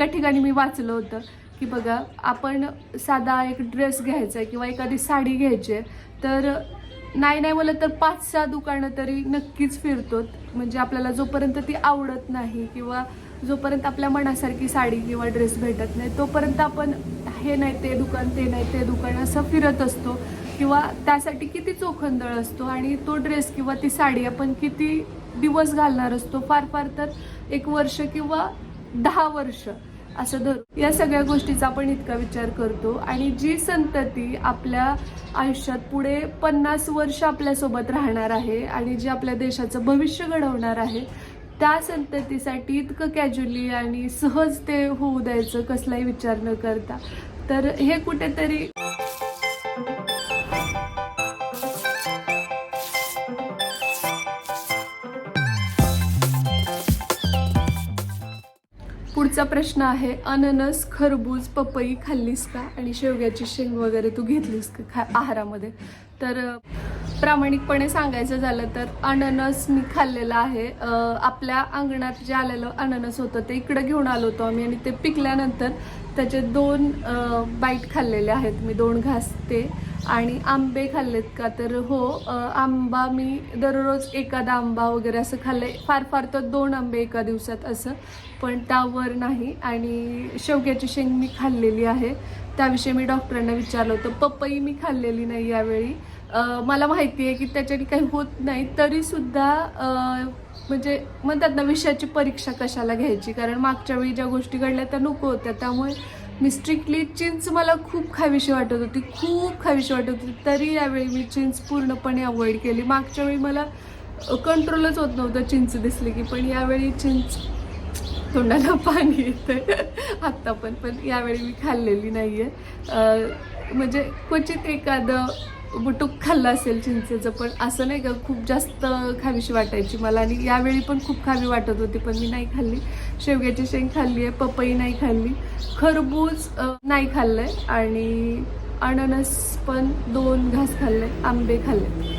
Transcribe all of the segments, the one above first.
एका ठिकाणी मी वाचलं होतं की बघा आपण साधा एक ड्रेस घ्यायचा आहे किंवा एखादी साडी घ्यायची आहे तर नाही नाही म्हणलं तर पाच सहा दुकानं तरी नक्कीच फिरतो म्हणजे आपल्याला जोपर्यंत ती आवडत नाही किंवा जोपर्यंत आपल्या मनासारखी साडी किंवा ड्रेस भेटत नाही तोपर्यंत आपण हे नाही ते दुकान ते नाही ते दुकान असं फिरत असतो. किंवा त्यासाठी किती चोखंदळ असतो आणि तो ड्रेस किंवा ती साडी आपण किती दिवस घालणार असतो फार फार तर एक वर्ष किंवा दहा वर्ष. असं धरू या सगळ्या गोष्टीचा आपण इतका विचार करतो. आणि जी संतती आपल्या आयुष्यात पुढे पन्नास वर्ष आपल्यासोबत राहणार आहे आणि जी आपल्या देशाचं भविष्य घडवणार आहे त्या संततीसाठी इतकं कॅज्युअली आणि सहज ते होऊ द्यायचं कसलाही विचार न करता. तर हे कुठेतरी पुढचा प्रश्न आहे अननस खरबूज पपई खाल्लीस का? आणि शेवग्याची शेंग वगैरे तू घेतलीस का खा आहारामध्ये? तर प्रामाणिकपणे सांगायचं झालं तर अननस मी खाल्लेलं आहे. आपल्या अंगणात जे आलेलं अननस होतं ते इकडं घेऊन आलो होतो आम्ही आणि ते पिकल्यानंतर त्याचे दोन बाईट खाल्लेले आहेत. मी दोन घास ते आणि आंबे खाल्लेत का? तर हो आंबा मी दररोज एखादा आंबा वगैरे असं खाल्ले. फार फार तर दोन आंबे एका दिवसात असं. पण त्यावर नाही. आणि शेवग्याची शेंग मी खाल्लेली आहे. त्याविषयी मी डॉक्टरांना विचारलं होतं. पपई मी खाल्लेली नाही यावेळी. मला माहिती आहे की त्याच्याने काही होत नाही. तरीसुद्धा म्हणजे म्हणतात ना विषयाची परीक्षा कशाला घ्यायची? कारण मागच्या वेळी ज्या गोष्टी घडल्या त्या नको होत्या. त्यामुळे मी स्ट्रिक्टली चिंच मला खूप खावीशी वाटत होती खूप खावीशी वाटत होती. तरी यावेळी मी चिंच पूर्णपणे अवॉइड केली. मागच्या वेळी मला कंट्रोलच होत नव्हतं चिंच दिसली की पण यावेळी चिंच तोंडाला पाणी येतं आत्ता पण पण यावेळी मी खाल्लेली नाही आहे म्हणजे क्वचित एखादं बुटूक खाल्लं असेल चिंचेचं पण असं नाही का खूप जास्त खावीशी वाटायची मला. आणि यावेळी पण खूप खावी वाटत होती पण मी नाही खाल्ली. शेवग्याची शेंग खाल्ली आहे पपई नाही खाल्ली. खरबूज नाही खाल्लं आहे आणि अननस पण दोन घास खाल्ले आंबे खाल्ले.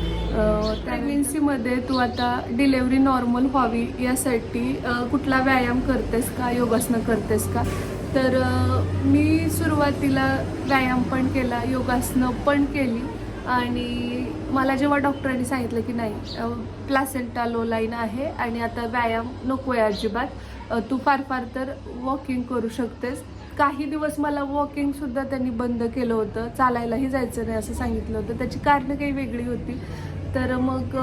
प्रेग्नेन्सीमध्ये तू आता डिलेवरी नॉर्मल व्हावी यासाठी कुठला व्यायाम करतेस का योगासनं करतेस का? तर मी सुरुवातीला व्यायाम पण केला योगासनं पण केली. आणि मला जेव्हा डॉक्टरांनी सांगितलं की नाही प्लासेंटा लो लाईन आहे आणि आता व्यायाम नको आहे अजिबात तू फार फार तर वॉकिंग करू शकतेस. काही दिवस मला वॉकिंगसुद्धा त्यांनी बंद केलं होतं चालायलाही जायचं नाही असं सांगितलं होतं. त्याची कारणं काही वेगळी होती. तर मग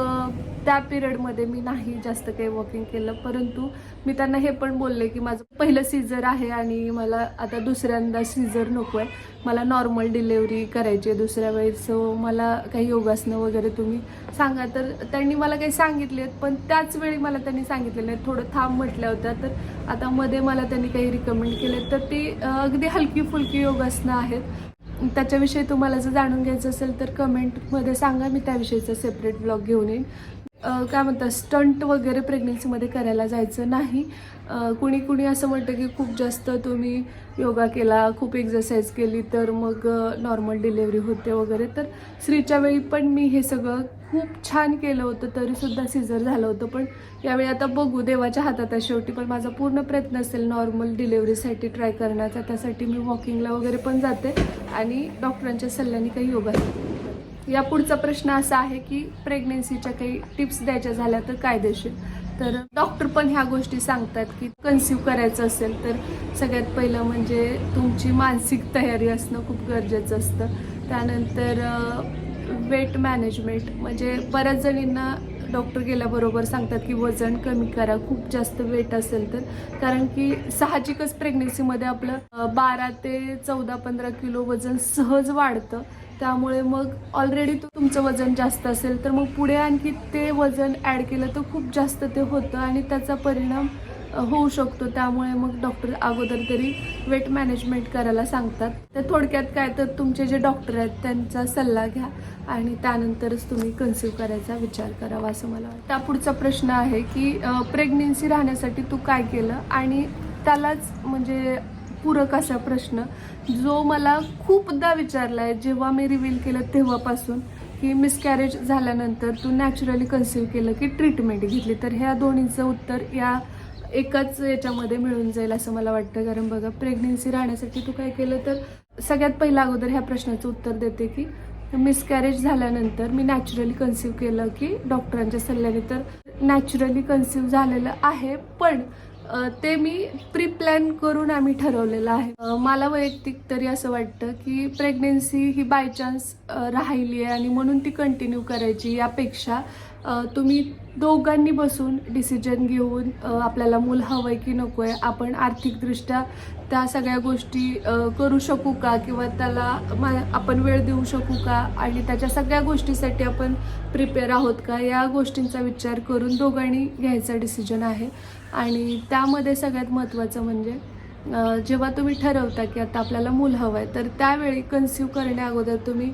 त्या पिरियडमध्ये मी नाही जास्त काही वॉकिंग केलं. परंतु मी त्यांना हे पण बोलले की माझं पहिलं सीझर आहे आणि मला आता दुसऱ्यांदा सीझर नको आहे. मला नॉर्मल डिलेवरी करायची आहे दुसऱ्या वेळेस सो मला काही योगासनं वगैरे तुम्ही सांगा. तर त्यांनी मला काही सांगितले आहेत पण त्याच वेळी मला त्यांनी सांगितले नाही थोडं थांब म्हटल्या होत्या तर आता मध्ये मला त्यांनी काही रिकमेंड केले तर ती अगदी हलकी फुलकी योगासनं आहेत. त्याच्याविषयी तुम्हाला जर जाणून घ्यायचं असेल तर कमेंटमध्ये सांगा. मी त्याविषयीचा सेपरेट ब्लॉग घेऊन येईन. काय म्हणतात स्टंट वगैरे प्रेग्नेन्सीमध्ये करायला जायचं नाही. कुणी कुणी असं म्हणतं की खूप जास्त तुम्ही योगा केला खूप एक्झरसाईज केली तर मग नॉर्मल डिलेवरी होते वगैरे. तर स्त्रीच्या वेळी पण मी हे सगळं खूप छान केलं होतं तरीसुद्धा सिझर झालं होतं. पण यावेळी आता बघू देवाच्या हातात आहे शेवटी पण माझा पूर्ण प्रयत्न असेल नॉर्मल डिलेवरीसाठी ट्राय करण्याचा. त्यासाठी मी वॉकिंगला वगैरे पण जाते आणि डॉक्टरांच्या सल्ल्याने काही योगा या पुढचा प्रश्न असा आहे की प्रेग्नेन्सीच्या काही टिप्स द्यायच्या झाल्या तर काय देशील? तर डॉक्टर पण ह्या गोष्टी सांगतात की कन्सिव्ह करायचं असेल तर सगळ्यात पहिलं म्हणजे तुमची मानसिक तयारी असणं खूप गरजेचं असतं. त्यानंतर वेट मॅनेजमेंट म्हणजे बऱ्याच जणींना डॉक्टर गेल्याबरोबर सांगतात की वजन कमी करा खूप जास्त वेट असेल तर. कारण की साहजिकच प्रेग्नेन्सीमध्ये आपलं बारा ते चौदा पंधरा किलो वजन सहज वाढतं. त्यामुळे मग ऑलरेडी तुमचं वजन जास्त असेल तर मग पुढे आणखी ते वजन ॲड केलं तर खूप जास्त ते होतं आणि त्याचा परिणाम होऊ शकतो. त्यामुळे मग डॉक्टर अगोदर तरी वेट मॅनेजमेंट करायला सांगतात. तर थोडक्यात काय तर तुमचे जे डॉक्टर आहेत त्यांचा सल्ला घ्या आणि त्यानंतरच तुम्ही कन्सिव्ह करायचा विचार करावा असं मला वाटतं. त्या पुढचा प्रश्न आहे की प्रेग्नेन्सी राहण्यासाठी तू काय केलं आणि त्यालाच म्हणजे पूरक असा प्रश्न जो मला खूपदा विचारला आहे जेव्हा मी रिव्हील केलं तेव्हापासून की मिसकॅरेज झाल्यानंतर तू नॅचरली कन्सिव्ह केलं की ट्रीटमेंट घेतली. तर ह्या दोन्हीचं उत्तर या एकाच याच्यामध्ये मिळून जाईल असं मला वाटतं. कारण बघा प्रेग्नेन्सी राहण्यासाठी तू काय केलं तर सगळ्यात पहिला अगोदर ह्या प्रश्नाचं उत्तर देते की मिसकॅरेज झाल्यानंतर मी नॅचरली कन्सिव्ह केलं की डॉक्टरांच्या सल्ल्याने तर नॅचरली कन्सिव्ह झालेलं आहे. पण ते मी प्री प्लॅन करून आम्ही ठरवलेलं आहे. मला वैयक्तिक तरी असं वाटतं की प्रेग्नेन्सी ही बाय चान्स राहिली आहे आणि म्हणून ती कंटिन्यू करायची यापेक्षा तुम्ही दोघांनी बसून डिसिजन घेऊन आपल्याला मूल हवं आहे की नको आहे आपण आर्थिकदृष्ट्या त्या सगळ्या गोष्टी करू शकू का? किंवा त्याला आपण वेळ देऊ शकू का? आणि त्याच्या सगळ्या गोष्टीसाठी आपण प्रिपेअर आहोत का? या गोष्टींचा विचार करून दोघांनी घ्यायचा डिसिजन आहे. आणि त्यामध्ये सगळ्यात महत्त्वाचं म्हणजे जेव्हा तुम्ही ठरवता की आता आपल्याला मूल हवं आहे तर त्यावेळी कन्सिव्ह करण्या अगोदर तुम्ही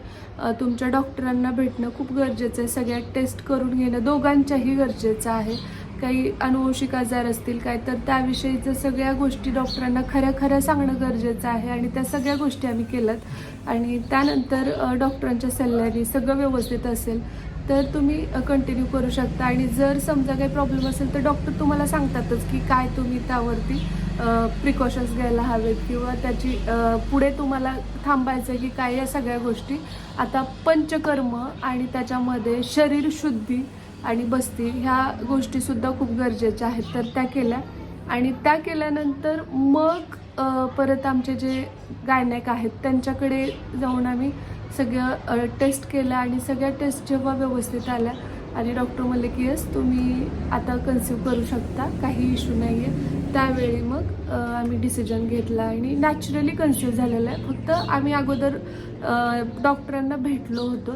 तुमच्या डॉक्टरांना भेटणं खूप गरजेचं आहे. सगळ्या टेस्ट करून घेणं दोघांच्याही गरजेचं आहे. काही अनुवंशिक आजार असतील काय तर त्याविषयीचं सगळ्या गोष्टी डॉक्टरांना खऱ्या खऱ्या सांगणं गरजेचं आहे आणि त्या सगळ्या गोष्टी आम्ही केल्यात. आणि त्यानंतर डॉक्टरांच्या सल्ल्याने सगळं व्यवस्थित असेल तर तुम्ही कंटिन्यू करू शकता. आणि जर समजा काही प्रॉब्लेम असेल तर डॉक्टर तुम्हाला सांगतातच की काय तुम्ही त्यावरती प्रिकॉशन्स घ्यायला हवेत किंवा त्याची पुढे तुम्हाला थांबायचं आहे की काय या सगळ्या गोष्टी. आता पंचकर्म आणि त्याच्यामध्ये शरीर शुद्धी आणि बस्ती ह्या गोष्टीसुद्धा खूप गरजेच्या आहेत. तर त्या केल्या. आणि त्या केल्यानंतर मग परत आमचे जे गायनायक आहेत त्यांच्याकडे जाऊन आम्ही सगळं टेस्ट केलं आणि सगळ्या टेस्ट जेव्हा व्यवस्थित आल्या आणि डॉक्टर म्हणले की येस तुम्ही आता कन्सिव्ह करू शकता काही इश्यू नाही आहे त्यावेळी मग आम्ही डिसिजन घेतला आणि नॅचरली कन्सिव्ह झालेलं आहे. फक्त आम्ही अगोदर डॉक्टरांना भेटलो होतो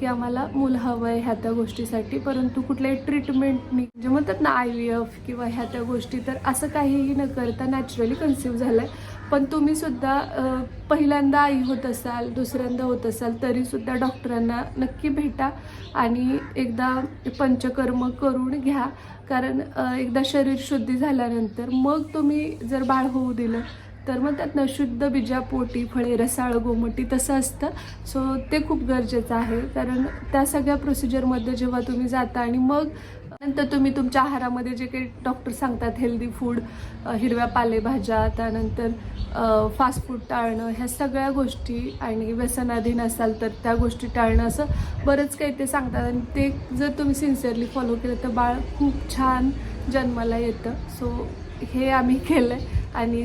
की आम्हाला मूल हवं आहे ह्या त्या गोष्टीसाठी. परंतु कुठल्याही ट्रीटमेंटनी म्हणजे म्हणतात ना आय व्ही एफ किंवा ह्या त्या गोष्टी तर असं काहीही न करता नॅचरली कन्सिव्ह झालं आहे पण तुम्ही सुद्धा पहिल्यांदा आई होत असाल दुसऱ्यांदा होत असाल तरीसुद्धा डॉक्टरांना नक्की भेटा आणि एकदा पंचकर्म करून घ्या. कारण एकदा शरीर शुद्धी झाल्यानंतर मग तुम्ही जर बाळ होऊ दिलं तर मग त्यातनं शुद्ध बीजापोटी फळे रसाळ गोमटी तसं असतं. सो ते खूप गरजेचं आहे. कारण त्या सगळ्या प्रोसिजरमध्ये जेव्हा तुम्ही जाता आणि मग नंतर तुम्ही तुमच्या आहारामध्ये जे काही डॉक्टर सांगतात हेल्दी फूड हिरव्या पालेभाज्या त्यानंतर फास्ट फूड टाळणं ह्या सगळ्या गोष्टी आणि व्यसनाधीन असाल तर त्या गोष्टी टाळणं असं बरंच काही ते सांगतात. आणि ते जर तुम्ही सिन्सिअरली फॉलो केलं तर बाळ खूप छान जन्माला येतं. सो हे आम्ही केलं आहे आणि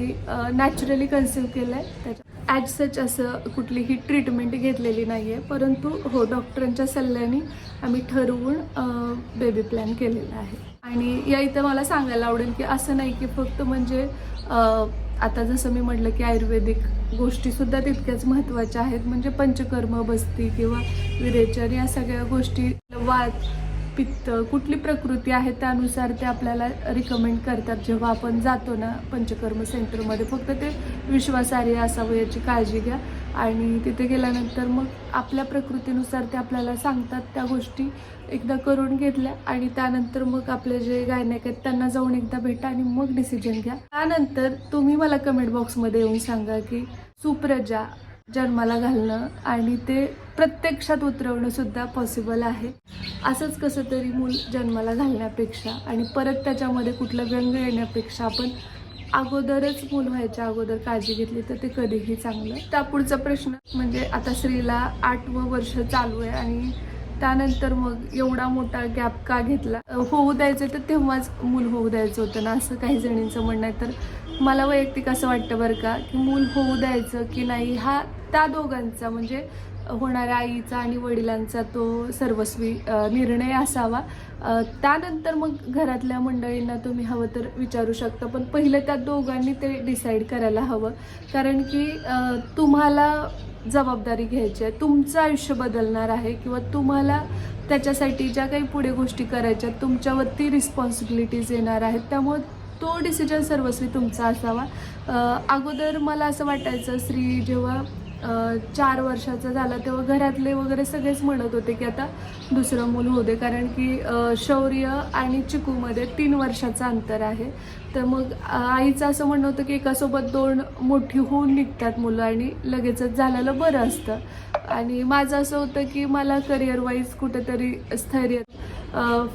नॅचरली कन्सिव्ह केलं आहे त्याच्या ॲज सच असं कुठलीही ट्रीटमेंट घेतलेली नाही आहे परंतु हो डॉक्टरांच्या सल्ल्याने आम्ही ठरवून बेबी प्लॅन केलेला आहे. आणि या इथं मला सांगायला आवडेल की असं नाही की फक्त म्हणजे आता जसं मी म्हटलं की आयुर्वेदिक गोष्टीसुद्धा तितक्याच महत्त्वाच्या आहेत. म्हणजे पंचकर्म बस्ती किंवा विरेचन या सगळ्या गोष्टी वाद पित्त कुठली प्रकृती आहे त्यानुसार ते आपल्याला रिकमेंड करतात जेव्हा आपण जातो ना पंचकर्म सेंटरमध्ये फक्त ते विश्वासार्ह असावं याची काळजी घ्या. आणि तिथे गेल्यानंतर मग आपल्या प्रकृतीनुसार ते आपल्याला सांगतात त्या गोष्टी एकदा करून घेतल्या आणि त्यानंतर मग आपले जे गायनायक आहेत त्यांना जाऊन एकदा भेटा आणि मग डिसिजन घ्या. त्यानंतर तुम्ही मला कमेंट बॉक्समध्ये येऊन सांगा की सुप्रजा जन्माला घालणं आणि ते प्रत्यक्षात उतरवणं सुद्धा पॉसिबल आहे. असंच कसं तरी मूल जन्माला घालण्यापेक्षा आणि परत त्याच्यामध्ये कुठलं व्यंग येण्यापेक्षा आपण अगोदरच मूल व्हायच्या अगोदर काळजी घेतली तर ते कधीही चांगलं. त्या पुढचा प्रश्न म्हणजे आता स्त्रीला आठवं वर्ष चालू आहे आणि त्यानंतर मग एवढा मोठा गॅप का घेतला? होऊ द्यायचं तर तेव्हाच मूल होऊ द्यायचं होतं ना असं काही जणींचं म्हणणं आहे. तर मला वैयक्तिक असं वाटतं बरं का की मूल होऊ द्यायचं की नाही हा त्या दोघांचा म्हणजे होणाऱ्या आईचा आणि वडिलांचा तो सर्वस्वी निर्णय असावा. त्यानंतर मग घरातल्या मंडळींना तुम्ही हवं तर विचारू शकता पण पहिलं त्या दोघांनी ते डिसाईड करायला हवं. कारण की तुम्हाला जबाबदारी घ्यायची आहे तुमचं आयुष्य बदलणार आहे किंवा तुम्हाला त्याच्यासाठी ज्या काही पुढे गोष्टी करायच्या तुमच्यावरती रिस्पॉन्सिबिलिटीज येणार आहेत त्यामुळे तो डिसिजन सर्वस्वी तुमचा असावा. अगोदर मला असं वाटायचं स्त्री जेव्हा चार वर्षाचा झाला तेव्हा घरातले वगैरे सगळेच म्हणत होते की आता दुसरं मूल होऊ दे. कारण की शौर्य आणि चिकूमध्ये तीन वर्षाचं अंतर आहे. तर मग आईचं असं म्हणणं होतं की एकासोबत दोन मोठी होऊन निघतात मुलं आणि लगेचच झालेलं बरं असतं. आणि माझं असं होतं की मला करिअर वाईज कुठेतरी स्थैर्य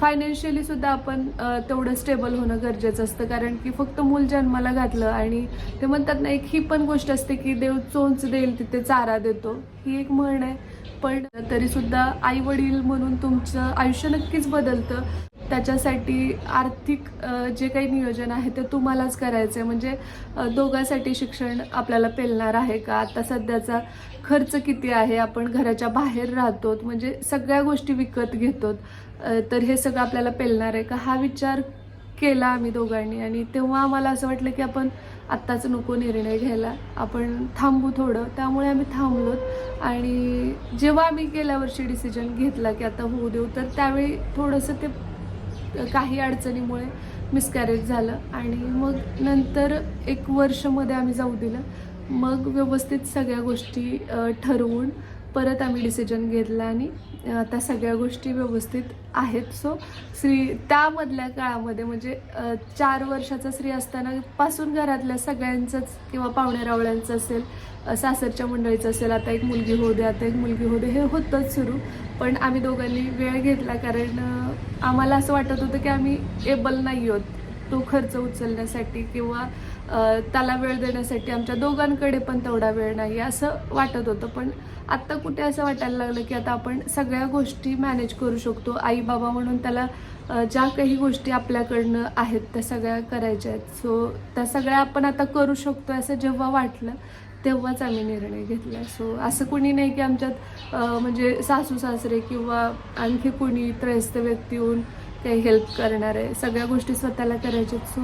फायनान्शियली सुद्धा आपण तेवढं स्टेबल होणं गरजेचं असतं. कारण की फक्त मूल जन्माला घातलं आणि ते म्हणतात ना एक ही पण गोष्ट असते की देव चोंच देईल तिथे चारा देतो. ही एक म्हण आहे. पण तरीसुद्धा आई वडील म्हणून तुमचं आयुष्य नक्कीच बदलतं. त्याच्यासाठी आर्थिक जे काही नियोजन आहे ते तुम्हालाच करायचं आहे म्हणजे दोघांसाठी शिक्षण आपल्याला पेलणार आहे का? आता सध्याचा खर्च किती आहे? आपण घराच्या बाहेर राहतो म्हणजे सगळ्या गोष्टी विकत घेतो तर हे सगळं आपल्याला पेलणार आहे का? हा विचार केला आम्ही दोघांनी आणि तेव्हा आम्हाला असं वाटलं की आपण आत्ताच नको निर्णय घ्यायला. आपण थांबू थोडं. त्यामुळे आम्ही थांबलोत आणि जेव्हा आम्ही गेल्या वर्षी डिसिजन घेतला की आता होऊ देऊ तर त्यावेळी थोडंसं ते काही अडचणीमुळे मिसकॅरेज झालं आणि मग नंतर एक वर्षमध्ये आम्ही जाऊ दिलं. मग व्यवस्थित सगळ्या गोष्टी ठरवून परत आम्ही डिसिजन घेतला आणि आता सगळ्या गोष्टी व्यवस्थित आहेत. सो श्री त्यामधल्या काळामध्ये म्हणजे चार वर्षाचा स्त्री असताना पासून घरातल्या सगळ्यांचंच किंवा पाहुण्यारावळ्यांचं असेल सासरच्या मंडळीचं असेल आता एक मुलगी होऊ दे आता एक मुलगी होऊ दे हे होतंच सुरू. पण आम्ही दोघांनी वेळ घेतला कारण आम्हाला असं वाटत होतं की आम्ही एबल नाही आहोत तो खर्च उचलण्यासाठी किंवा त्याला वेळ देण्यासाठी आमच्या दोघांकडे पण तेवढा वेळ नाही असं वाटत होतं. पण आत्ता कुठे असं वाटायला लागलं की आता आपण सगळ्या गोष्टी मॅनेज करू शकतो. आई बाबा म्हणून त्याला ज्या काही गोष्टी आपल्याकडनं आहेत त्या सगळ्या करायच्या आहेत. सो त्या सगळ्या आपण आता करू शकतो असं जेव्हा वाटलं तेव्हाच आम्ही निर्णय घेतला. सो असं कुणी नाही की आमच्यात म्हणजे सासू सासरे किंवा आणखी कुणी त्रयस्थ व्यक्ती येऊन काही हेल्प करणार आहे सगळ्या गोष्टी स्वतःला करायच्या सो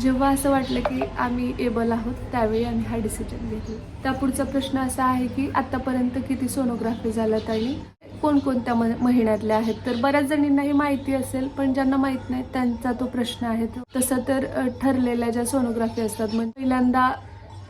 जेव्हा असं वाटलं की आम्ही एबल आहोत त्यावेळी आम्ही हा डिसिजन घेतला. त्या पुढचा प्रश्न असा आहे की आतापर्यंत किती सोनोग्राफी झाल्यात आणि कोणकोणत्या म महिन्यातल्या आहेत? तर बऱ्याच जणींना ही माहिती असेल पण ज्यांना माहीत नाही त्यांचा तो प्रश्न आहे तसं तर ठरलेल्या ज्या सोनोग्राफी असतात म्हणजे पहिल्यांदा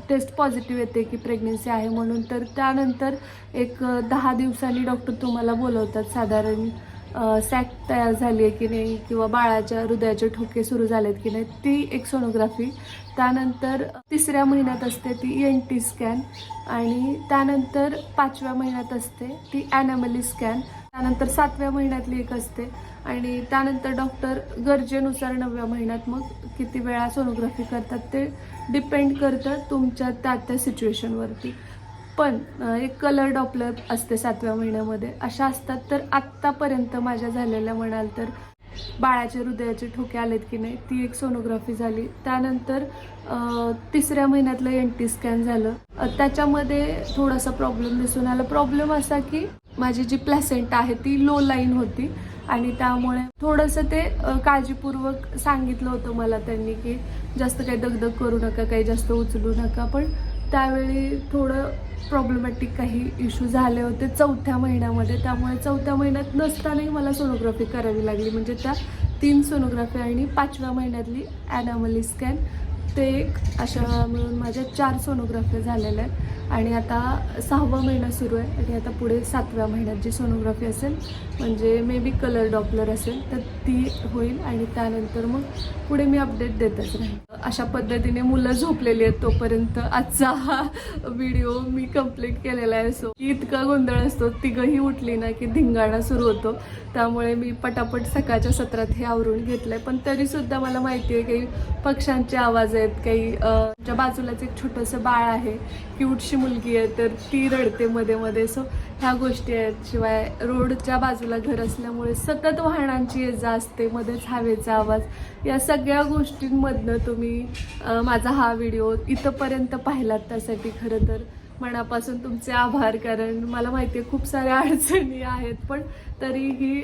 टेस्ट पॉझिटिव्ह येते की प्रेग्नेन्सी आहे म्हणून तर त्यानंतर एक दहा दिवसांनी डॉक्टर तुम्हाला बोलवतात साधारण सॅक तयार झाली आहे की नाही किंवा बाळाच्या हृदयाचे ठोके सुरू झालेत की नाही ती एक सोनोग्राफी त्यानंतर तिसऱ्या महिन्यात असते ती एन टी स्कॅन आणि त्यानंतर पाचव्या महिन्यात असते ती ॲनॅमली स्कॅन त्यानंतर सातव्या महिन्यातली एक असते आणि त्यानंतर डॉक्टर गरजेनुसार नवव्या महिन्यात मग किती वेळा सोनोग्राफी करतात ते डिपेंड करतं तुमच्या त्या त्या सिच्युएशनवरती पण एक कलर डॉपलर असते सातव्या महिन्यामध्ये. अशा असतात तर आत्तापर्यंत माझ्या झालेल्या म्हणाल तर बाळाच्या हृदयाचे ठोके आलेत की नाही ती एक सोनोग्राफी झाली. त्यानंतर तिसऱ्या महिन्यातलं एन टी स्कॅन झालं. त्याच्यामध्ये थोडासा प्रॉब्लेम दिसून आला. प्रॉब्लेम असा की माझी जी प्लॅसेंट आहे ती लो लाईन होती आणि त्यामुळे थोडंसं ते काळजीपूर्वक सांगितलं होतं मला त्यांनी की जास्त काही दगदग करू नका काही जास्त उचलू नका. पण त्यावेळी थोडं प्रॉब्लेमॅटिक काही इश्यू झाले होते चौथ्या महिन्यामध्ये. त्यामुळे चौथ्या महिन्यात नसतानाही मला सोनोग्राफी करावी लागली. म्हणजे त्या तीन सोनोग्राफी आणि पाचव्या महिन्यातली ॲनॅमली स्कॅन ते एक अशा मिळून माझ्या चार सोनोग्राफी झालेल्या आहेत. आणि आता सहावा महिना सुरू आहे. आणि आता पुढे सातव्या महिन्यात जी सोनोग्राफी असेल म्हणजे मे बी कलर डॉपलर असेल तर ती होईल. आणि त्यानंतर मग पुढे मी अपडेट देतच राहील अशा पद्धतीने मुलं झोपलेली आहेत तोपर्यंत आजचा हा व्हिडिओ मी कंप्लीट केलेला आहे. सो इतका गोंधळ असतो तिघंही उठली ना की धिंगाणा सुरू होतो. त्यामुळे मी पटापट सकाळच्या सत्रात हे आवरून घेतलंय. पण तरी सुद्धा मला माहिती आहे काही पक्ष्यांचे आवाज आहेत काही ज्या आमच्या बाजूलाच एक छोटंसं बाळ आहे क्यूटशी मुलगी आहे तर ती रडते मध्ये मध्ये. सो ह्या गोष्टी आहेत. शिवाय रोडच्या बाजूला घर असल्यामुळे सतत वाहनांची ये जा असते मध्येच हवेचा आवाज. या सगळ्या गोष्टींमधनं तुम्ही माझा हा व्हिडिओ इथंपर्यंत पाहिलात त्यासाठी खरं तर मनापासून तुमचे आभार. कारण मला माहिती आहे खूप साऱ्या अडचणी आहेत पण तरीही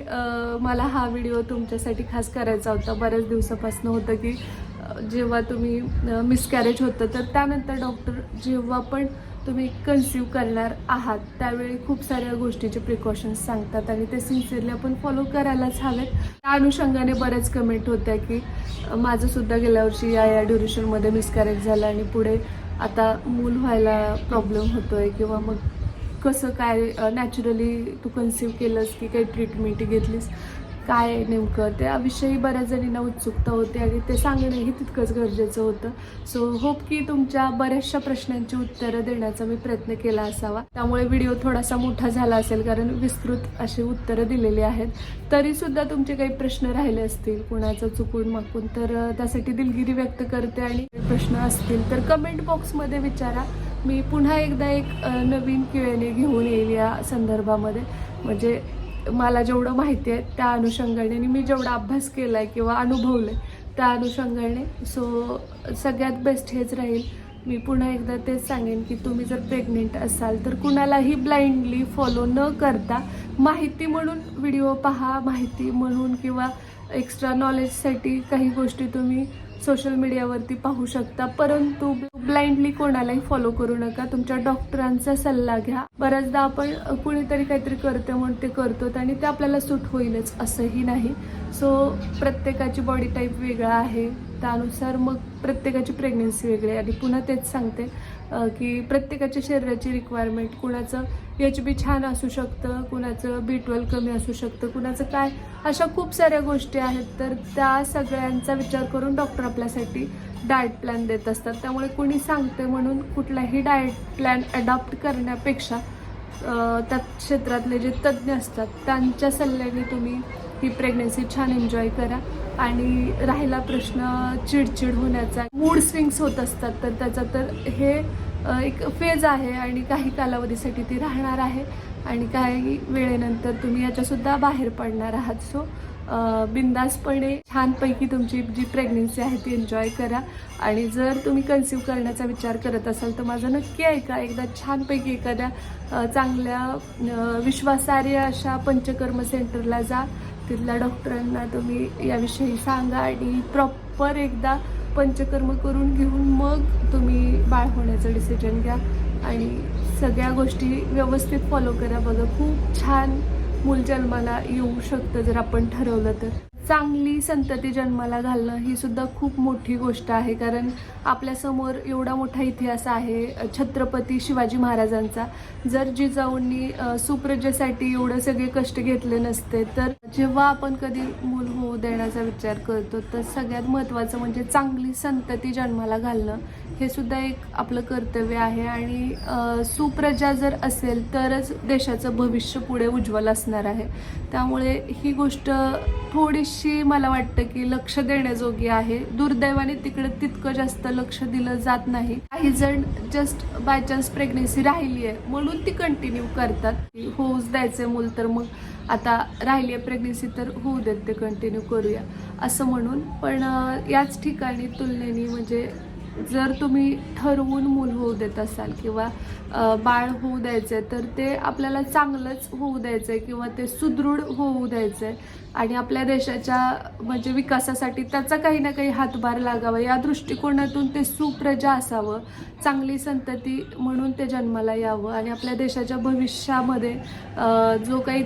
मला हा व्हिडिओ तुमच्यासाठी खास करायचा होता. बऱ्याच दिवसापासून होतं की जेव्हा तुम्ही मिसकॅरेज होतं तर त्यानंतर डॉक्टर जेव्हा पण तुम्ही कन्सिव्ह करणार आहात. त्यावेळी खूप साऱ्या गोष्टीचे प्रिकॉशन्स सांगतात आणि ते सिन्सिअरली आपण फॉलो करायलाच हवेत. त्या अनुषंगाने बऱ्याच कमेंट होत्या की माझंसुद्धा गेल्या वर्षी या या ड्युरेशनमध्ये मिसकॅरेज झालं आणि पुढे आता मूल व्हायला प्रॉब्लेम होतो आहे किंवा मग कसं काय नॅचरली तू कन्सिव्ह केलंस की काही ट्रीटमेंट घेतलीस? काय नेमकं? त्याविषयी बऱ्याच जणींना उत्सुकता होती आणि ते सांगणंही तितकंच गरजेचं होतं. सो होप की तुमच्या बऱ्याचशा प्रश्नांची उत्तरं देण्याचा मी प्रयत्न केला असावा. त्यामुळे व्हिडिओ थोडासा मोठा झाला असेल कारण विस्तृत अशी उत्तरं दिलेली आहेत. तरी सुद्धा तुमचे काही प्रश्न राहिले असतील कुणाचं चुकून माकून तर त्यासाठी दिलगिरी व्यक्त करते आणि प्रश्न असतील तर कमेंट बॉक्समध्ये विचारा. मी पुन्हा एकदा एक अं, नवीन ए घेऊन येईल या संदर्भामध्ये. म्हणजे मला जेवढं माहिती आहे त्या अनुषंगाने आणि मी जेवढा अभ्यास केला आहे किंवा अनुभवलं आहे त्या अनुषंगाने सो सगळ्यात बेस्ट हेच राहील. मी पुन्हा एकदा तेच सांगेन की तुम्ही जर प्रेग्नेंट असाल तर कुणालाही ब्लाइंडली फॉलो न करता माहिती म्हणून व्हिडिओ पहा माहिती म्हणून किंवा एक्स्ट्रा नॉलेजसाठी काही गोष्टी तुम्ही सोशल मीडियावरती पाहू शकता. परंतु ब्लाइंडली कोणालाही फॉलो करू नका. तुमच्या डॉक्टरांचा सल्ला घ्या. बऱ्याचदा आपण कुणीतरी काहीतरी करतो म्हणून ते करतो आणि ते आपल्याला सूट होईलच असंही नाही. सो प्रत्येकाची बॉडी टाईप वेगळा आहे. त्यानुसार मग प्रत्येकाची प्रेग्नेन्सी वेगळी आहे. आणि पुन्हा तेच सांगते. की प्रत्येकाच्या शरीराची रिक्वायरमेंट कुणाचं एच बी छान असू शकतं कुणाचं बी ट्वेल्व कमी असू शकतं कुणाचं काय अशा खूप साऱ्या गोष्टी आहेत. तर त्या सगळ्यांचा विचार करून डॉक्टर आपल्यासाठी डाएट प्लॅन देत असतात. त्यामुळे कुणी सांगते म्हणून कुठलाही डाएट प्लॅन अडॉप्ट करण्यापेक्षा त्या क्षेत्रातले जे तज्ज्ञ असतात त्यांच्या सल्ल्याने तुम्ही ही प्रेग्नन्सी छान एन्जॉय करा. आणि राहिला प्रश्न चिडचिड होण्याचा. मूड स्विंग्स होत असतात तर त्याचा तर हे एक फेज आहे आणि काही कालावधीसाठी ती राहणार आहे. आणि काही वेळेनंतर तुम्ही याच्यासुद्धा बाहेर पडणार आहात. सो बिंदासपणे छानपैकी तुमची जी प्रेग्नेन्सी आहे ती एन्जॉय करा. आणि जर तुम्ही कन्सिव्ह करण्याचा विचार करत असाल तर माझं नक्की ऐका. एकदा छानपैकी एखाद्या चांगल्या विश्वासार्ह अशा पंचकर्म सेंटरला जा. तिथल्या डॉक्टरांना तुम्ही याविषयी सांगा आणि प्रॉपर एकदा पंचकर्म करून घेऊन मग तुम्ही बाळ होण्याचं डिसिजन घ्या. आणि सगळ्या गोष्टी व्यवस्थित फॉलो करा. बघा खूप छान मूल जन्माला येऊ शकतं जर आपण ठरवलं तर. चांगली संतती जन्माला घालणं ही सुद्धा खूप मोठी गोष्ट आहे. कारण आपल्यासमोर एवढा मोठा इतिहास आहे छत्रपती शिवाजी महाराजांचा. जर जिजाऊंनी सुप्रजेसाठी एवढं सगळे कष्ट घेतले नसते तर जेव्हा आपण कधी मूल होऊ देण्याचा विचार करतो तर सगळ्यात महत्त्वाचं म्हणजे चांगली संतती जन्माला घालणं हे सुद्धा एक आपलं कर्तव्य आहे. आणि सुप्रजा जर असेल तरच देशाचं भविष्य पुढे उज्ज्वल असणार आहे. त्यामुळे ही गोष्ट थोडीशी मला वाटतं की लक्ष देण्याजोगी आहे. दुर्दैवाने तिकडे तितकं जास्त लक्ष दिलं जात नाही. काही जण जस्ट बाय चान्स प्रेग्नेन्सी राहिली आहे म्हणून ती कंटिन्यू करतात. होऊच द्यायचे मूल तर मग आता राहिली आहे प्रेग्नेन्सी तर होऊ देत ते कंटिन्यू करूया. असं म्हणून. पण याच ठिकाणी तुलनेने म्हणजे जर तुम्ही ठरवून मूल होऊ देत असाल किंवा बाळ होऊ द्यायचं आहे तर ते आपल्याला चांगलंच होऊ द्यायचं आहे किंवा ते सुदृढ होऊ द्यायचं आहे आणि आपल्या देशाच्या म्हणजे विकासासाठी त्याचा काही ना काही हातभार लागावा. या दृष्टिकोनातून ते सुप्रजा असावं चांगली संतती म्हणून ते जन्माला यावं. आणि आपल्या देशाच्या भविष्यामध्ये जो काही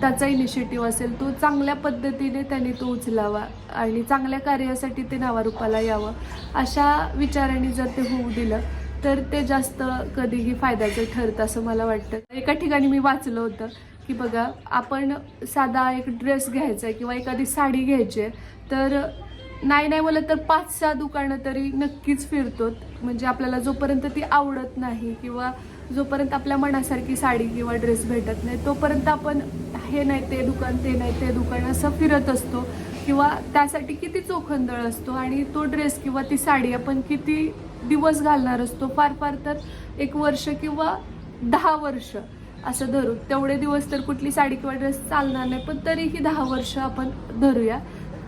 त्याचा इनिशिएटिव्ह असेल तो चांगल्या पद्धतीने त्यांनी तो उचलावा आणि चांगल्या कार्यासाठी ते नावारूपाला यावं अशा विचाराने जर ते होऊ दिलं तर ते जास्त कधीही फायद्याचं ठरतं असं मला वाटतं. एका ठिकाणी मी वाचलं होतं की बघा आपण साधा एक ड्रेस घ्यायचा आहे किंवा एखादी साडी घ्यायची आहे तर नाही नाही मला तर पाच सहा दुकानं तरी नक्कीच फिरतो म्हणजे आपल्याला जोपर्यंत ती आवडत नाही किंवा जोपर्यंत आपल्या मनासारखी साडी किंवा ड्रेस भेटत नाही तोपर्यंत आपण हे नाही ते दुकान ते नाही ते दुकान असं फिरत असतो. किंवा त्यासाठी किती चोखंदळ असतो आणि तो ड्रेस किंवा ती साडी आपण किती दिवस घालणार असतो फार फार तर एक वर्ष किंवा दहा वर्ष असं धरू. तेवढे दिवस तर कुठली साडी किंवा ड्रेस चालणार नाही पण तरीही दहा वर्ष आपण धरूया.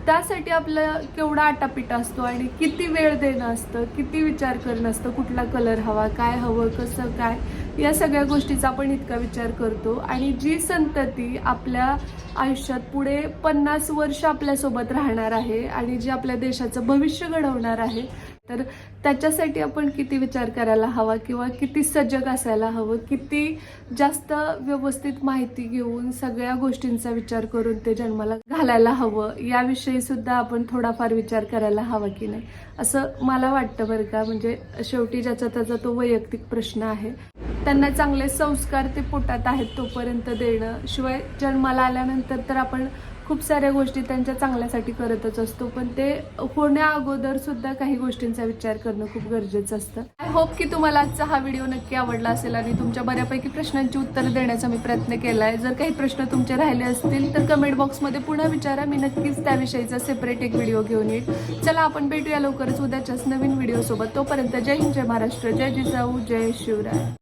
त्यासाठी आपलं केवढा आटापिटा असतो आणि किती वेळ देणं असतं किती विचार करणं असतं कुठला कलर हवा काय हवं कसं काय या सगळ्या गोष्टीचा आपण इतका विचार करतो. आणि जी संतती आपल्या आयुष्यात पुढे पन्नास वर्ष आपल्यासोबत राहणार आहे आणि जी आपल्या देशाचं भविष्य घडवणार आहे तर त्याच्यासाठी आपण किती विचार करायला हवा किंवा किती सजग असायला हवं? किती जास्त व्यवस्थित माहिती घेऊन सगळ्या गोष्टींचा विचार करून ते जन्माला घालायला हवं? याविषयी सुद्धा आपण थोडाफार विचार करायला हवा की नाही? असं मला वाटतं बरं का. म्हणजे शेवटी ज्याचा त्याचा तो वैयक्तिक प्रश्न आहे. त्यांना चांगले संस्कार ते पोटात आहेत तोपर्यंत देणं. शिवाय जन्माला आल्यानंतर तर आपण खूप साऱ्या गोष्टी त्यांच्या चांगल्यासाठी करतच असतो पण ते होण्या अगोदर सुद्धा काही गोष्टींचा विचार करणं खूप गरजेचं असतं. आय होप की तुम्हाला आजचा हा व्हिडिओ नक्की आवडला असेल आणि तुमच्या बऱ्यापैकी प्रश्नांची उत्तरं देण्याचा मी प्रयत्न केला आहे जर काही प्रश्न तुमचे राहिले असतील तर कमेंट बॉक्समध्ये पुन्हा विचारा. मी नक्कीच त्याविषयीचा सेपरेट एक व्हिडिओ घेऊन येईल. चला आपण भेटूया लवकरच उद्याच्याच नवीन व्हिडिओ सोबत. तोपर्यंत जय हिंद जय महाराष्ट्र जय जिजाऊ जय शिवराय.